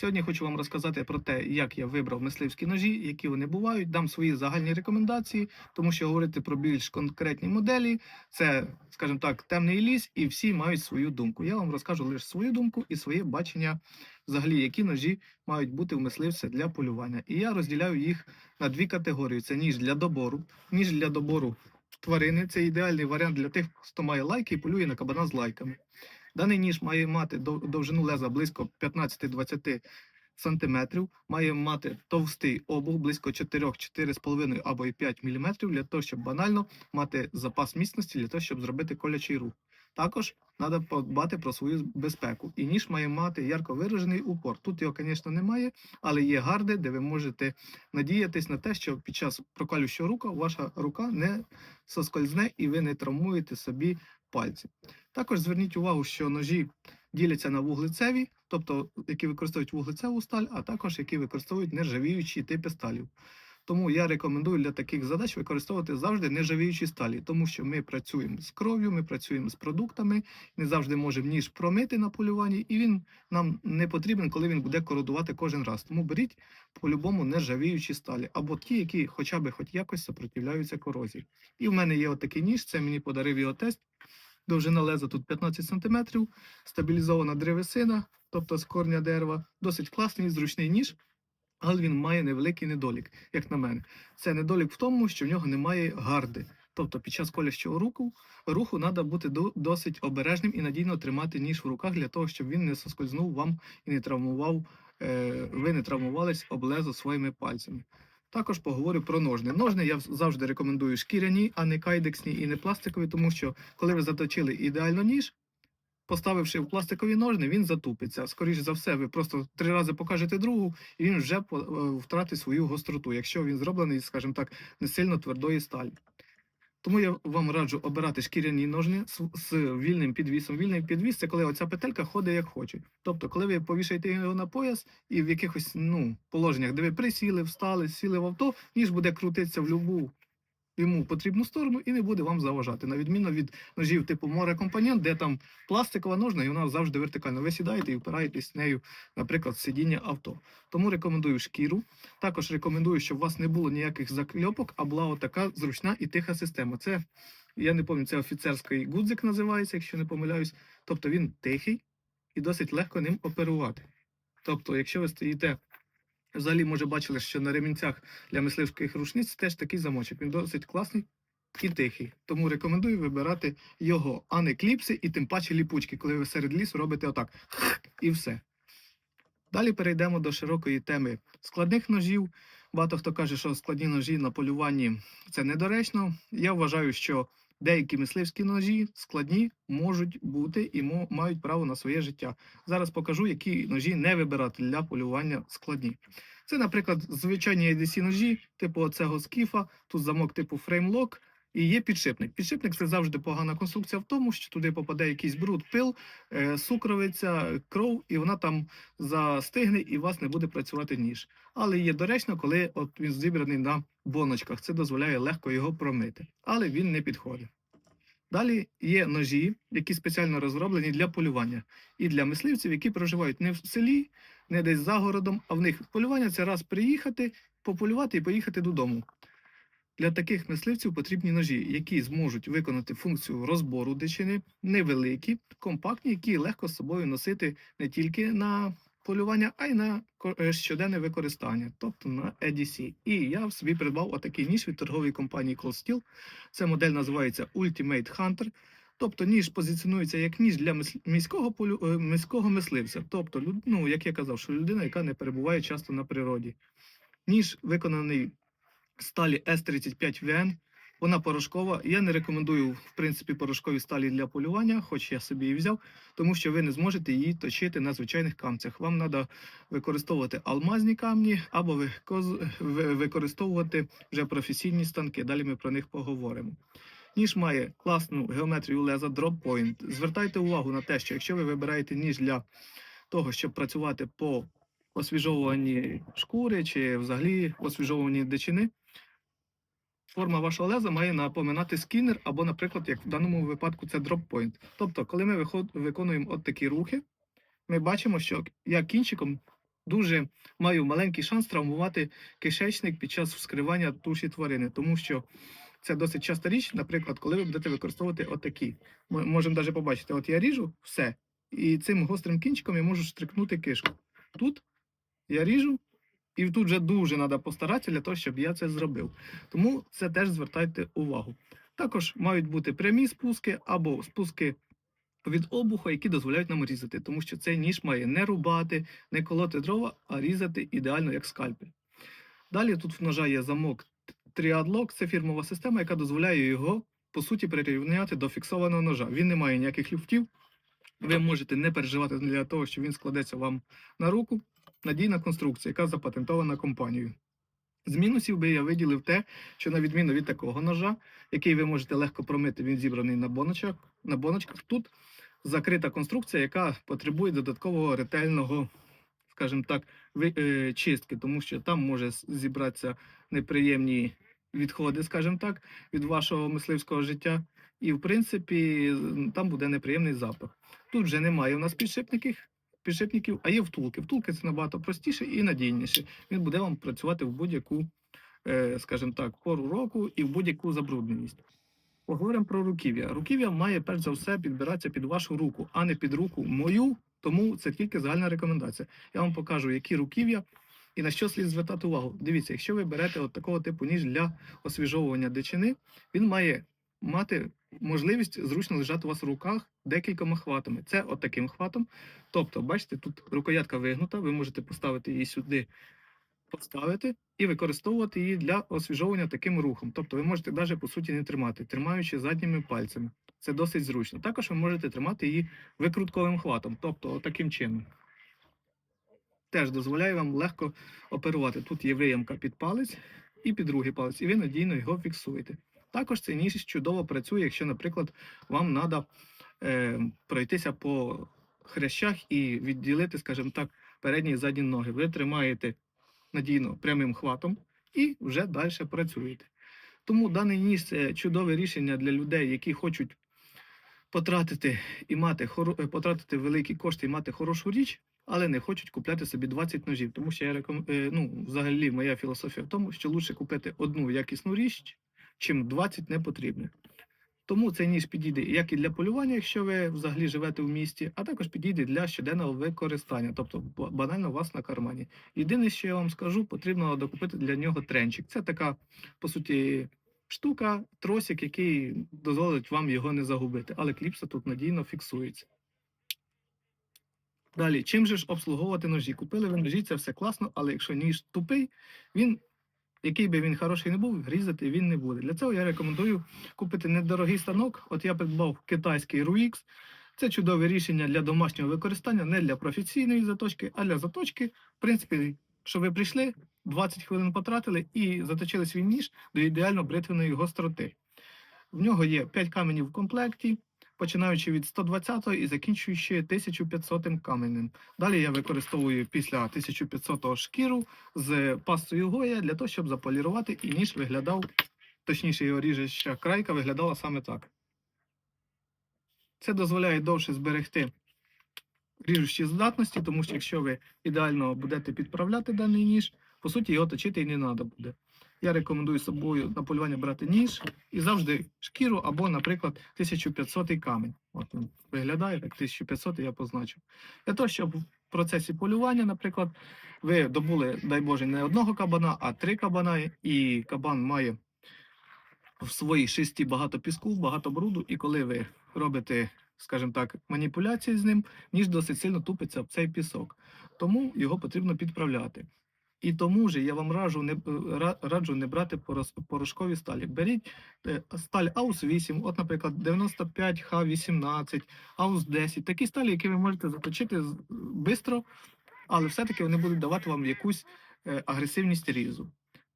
Сьогодні хочу вам розказати про те, як я вибрав мисливські ножі, які вони бувають, дам свої загальні рекомендації, тому що говорити про більш конкретні моделі це, скажімо так, темний ліс, і всі мають свою думку. Я вам розкажу лише свою думку і своє бачення, взагалі, які ножі мають бути у мисливця для полювання. І я розділяю їх на дві категорії: це ніж для добору, ніж для добору тварини. Це ідеальний варіант для тих, хто має лайки і полює на кабана з лайками. Даний ніж має мати дов- довжину леза близько 15-20 см, має мати товстий обух близько 4-4,5 або і 5 мм для того, щоб банально мати запас міцності для того, щоб зробити колячий рух. Також треба подбати про свою безпеку. І ніж має мати ярко виражений упор. Тут його, звісно, немає, але є гарди, де ви можете надіятись на те, що під час прокалющого рука ваша рука не соскользне і ви не травмуєте собі пальці. Також зверніть увагу, що ножі діляться на вуглецеві, тобто які використовують вуглецеву сталь, а також які використовують нержавіючі типи сталів. Тому я рекомендую для таких задач використовувати завжди нержавіючі сталі, тому що ми працюємо з кров'ю, ми працюємо з продуктами, не завжди можемо ніж промити на полюванні, і він нам не потрібен, коли він буде кородувати кожен раз. Тому беріть по-любому нержавіючі сталі, або ті, які хоча б хоч якось сопротивляються корозії. І в мене є отакий ніж, це мені подарив його тест. Довжина леза тут 15 см, стабілізована древесина, тобто з корня дерева. Досить класний, зручний ніж, але він має невеликий недолік, як на мене. Це недолік в тому, що в нього немає гарди. Тобто під час колющого руху, руху треба бути досить обережним і надійно тримати ніж в руках для того, щоб він не соскользнув вам і не травмував, е, ви не травмувались об лезо своїми пальцями. Також поговорю про ножни. Ножни я завжди рекомендую шкіряні, а не кайдексні і не пластикові, тому що коли ви заточили ідеально ніж, поставивши в пластикові ножни, він затупиться. Скоріше за все, ви просто три рази покажете другу, і він вже е, втратить свою гостроту, якщо він зроблений, скажімо так, не сильно твердої сталі. Тому я вам раджу обирати шкіряні ножни з, вільним підвісом. Вільний підвіс це коли оця петелька ходить як хоче. Тобто, коли ви повішаєте його на пояс і в якихось ну, положеннях, де ви присіли, встали, сіли в авто, ніж буде крутитися в любу йому потрібну сторону і не буде вам заважати. На відміну від ножів типу море компонент, де там пластикова ножна, і вона завжди вертикальна. Ви сідаєте і впираєтесь нею, наприклад, в сидіння авто. Тому рекомендую шкіру. Також рекомендую, щоб у вас не було ніяких закльопок, а була отака зручна і тиха система. Це я не пам'ятаю, це офіцерський гудзик називається, якщо не помиляюсь. Тобто він тихий і досить легко ним оперувати. Тобто, якщо ви стоїте, взагалі, може, бачили, що на ремінцях для мисливських рушниць теж такий замочок. Він досить класний і тихий. Тому рекомендую вибирати його, а не кліпси і тим паче ліпучки, коли ви серед лісу робите отак і все. Далі перейдемо до широкої теми складних ножів. Багато хто каже, що складні ножі на полюванні це недоречно. Я вважаю, що деякі мисливські ножі складні можуть бути і мають право на своє життя. Зараз покажу, які ножі не вибирати для полювання складні. Це, наприклад, звичайні ADC ножі, типу оцього скіфа, тут замок типу фреймлок. І є підшипник. Підшипник це завжди погана конструкція в тому, що туди попаде якийсь бруд, пил, е, сукровиця, кров, і вона там застигне, і у вас не буде працювати ніж. Але є доречно, коли от він зібраний на боночках. Це дозволяє легко його промити, але він не підходить. Далі є ножі, які спеціально розроблені для полювання, і для мисливців, які проживають не в селі, не десь за городом, а в них полювання це раз приїхати, пополювати і поїхати додому. Для таких мисливців потрібні ножі, які зможуть виконати функцію розбору дичини, невеликі, компактні, які легко з собою носити не тільки на полювання, а й на е, щоденне використання, тобто на EDC. І я собі придбав отакий ніж від торгової компанії Cold Steel. Ця модель називається Ultimate Hunter. Тобто ніж позиціонується як ніж для міського полю е, міського мисливця. Тобто, ну, як я казав, що людина, яка не перебуває часто на природі. Ніж виконаний сталі S35VN. Вона порошкова. Я не рекомендую, в принципі, порошкові сталі для полювання, хоч я собі і взяв, тому що ви не зможете її точити на звичайних камцях. Вам треба використовувати алмазні камні або використовувати вже професійні станки. Далі ми про них поговоримо. Ніж має класну геометрію леза Drop Point. Звертайте увагу на те, що якщо ви вибираєте ніж для того, щоб працювати по освіжовуванні шкури чи взагалі освіжовуванні дичини, форма вашого леза має напоминати скінер, або, наприклад, як в даному випадку, це point. Тобто, коли ми виконуємо от такі рухи, ми бачимо, що я кінчиком дуже маю маленький шанс травмувати кишечник під час вскривання туші тварини, тому що це досить часта річ, наприклад, коли ви будете використовувати отакі. Ми можемо навіть побачити, от я ріжу все, і цим гострим кінчиком я можу штрикнути кишку. Тут я ріжу, і тут вже дуже треба постаратися для того, щоб я це зробив. Тому це теж звертайте увагу. Також мають бути прямі спуски або спуски від обуха, які дозволяють нам різати, тому що цей ніж має не рубати, не колоти дрова, а різати ідеально як скальпель. Далі тут в ножа є замок Triad це фірмова система, яка дозволяє його по суті прирівняти до фіксованого ножа. Він не має ніяких люфтів. Ви можете не переживати для того, що він складеться вам на руку. Надійна конструкція, яка запатентована компанією. З мінусів би я виділив те, що на відміну від такого ножа, який ви можете легко промити, він зібраний на боночках. На боночках. Тут закрита конструкція, яка потребує додаткового ретельного, скажімо так, е, чистки, тому що там може зібратися неприємні відходи, скажімо так, від вашого мисливського життя. І, в принципі, там буде неприємний запах. Тут вже немає у нас підшипників, підшипників, а є втулки. Втулки це набагато простіше і надійніше. Він буде вам працювати в будь-яку, е, скажімо так, пору року і в будь-яку забрудненість. Поговоримо про руків'я. Руків'я має перш за все підбиратися під вашу руку, а не під руку мою, тому це тільки загальна рекомендація. Я вам покажу, які руків'я і на що слід звертати увагу. Дивіться, якщо ви берете от такого типу ніж для освіжовування дичини, він має мати можливість зручно лежати у вас в руках декількома хватами. Це от хватом. Тобто, бачите, тут рукоятка вигнута, ви можете поставити її сюди, поставити і використовувати її для освіжовування таким рухом. Тобто ви можете навіть по суті не тримати, тримаючи задніми пальцями. Це досить зручно. Також ви можете тримати її викрутковим хватом, тобто таким чином. Теж дозволяє вам легко оперувати. Тут є виямка під палець і під другий палець, і ви надійно його фіксуєте. Також цей ніж чудово працює, якщо, наприклад, вам треба е, пройтися по хрящах і відділити, скажімо так, передні і задні ноги. Ви тримаєте надійно прямим хватом і вже далі працюєте. Тому даний ніж це чудове рішення для людей, які хочуть потратити і мати е, потратити великі кошти і мати хорошу річ, але не хочуть купляти собі 20 ножів. Тому що я реком... е, ну, взагалі моя філософія в тому, що краще купити одну якісну річ, чим 20 непотрібних. Тому цей ніж підійде як і для полювання, якщо ви взагалі живете в місті, а також підійде для щоденного використання, тобто банально у вас на кармані. Єдине, що я вам скажу, потрібно докупити для нього тренчик. Це така, по суті, штука, тросик, який дозволить вам його не загубити. Але кліпса тут надійно фіксується. Далі, чим же ж обслуговувати ножі? Купили ви ножі, це все класно, але якщо ніж тупий, він, який би він хороший не був, різати він не буде. Для цього я рекомендую купити недорогий станок. От я придбав китайський RUX. Це чудове рішення для домашнього використання, не для професійної заточки, а для заточки. В принципі, що ви прийшли, 20 хвилин потратили і заточили свій ніж до ідеально бритвеної гостроти. В нього є 5 каменів в комплекті, починаючи від 120 і закінчуючи 1500 каменем. Далі я використовую після 1500 шкіру з пастою Гоя для того, щоб заполірувати і ніж виглядав, точніше його ріжеща крайка виглядала саме так. Це дозволяє довше зберегти ріжучі здатності, тому що якщо ви ідеально будете підправляти даний ніж, по суті, його точити і не треба буде. Я рекомендую собою на полювання брати ніж і завжди шкіру або, наприклад, 1500 камінь. От він виглядає так, 1500 я позначив. Для того, щоб в процесі полювання, наприклад, ви добули, дай Боже, не одного кабана, а три кабана, і кабан має в своїй шесті багато піску, багато бруду, і коли ви робите, скажімо так, маніпуляції з ним, ніж досить сильно тупиться в цей пісок. Тому його потрібно підправляти. І тому ж я вам раджу не, раджу не брати порошкові сталі. Беріть е, сталь АУС 8, от, наприклад, 95 Х18, АУС 10. Такі сталі, які ви можете заточити швидко, але все-таки вони будуть давати вам якусь е, агресивність різу.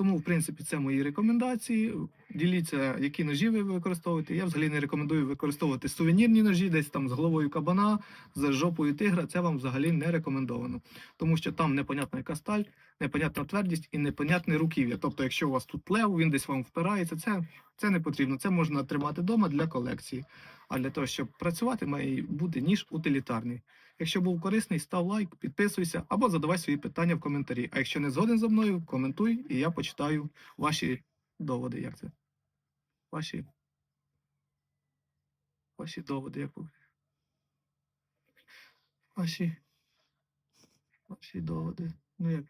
Тому, в принципі, це мої рекомендації. Діліться, які ножі ви використовуєте. Я взагалі не рекомендую використовувати сувенірні ножі, десь там з головою кабана, з жопою тигра. Це вам взагалі не рекомендовано, тому що там непонятна яка сталь, непонятна твердість і непонятне руків'я. Тобто, якщо у вас тут лев, він десь вам впирається, це, це не потрібно. Це можна тримати вдома для колекції. А для того, щоб працювати, має бути ніж утилітарний. Якщо був корисний, став лайк, підписуйся або задавай свої питання в коментарі. А якщо не згоден зі мною, коментуй, і я почитаю ваші доводи. Як це? Ваші. Ваші доводи, як Ваші. Ваші доводи. Ну як?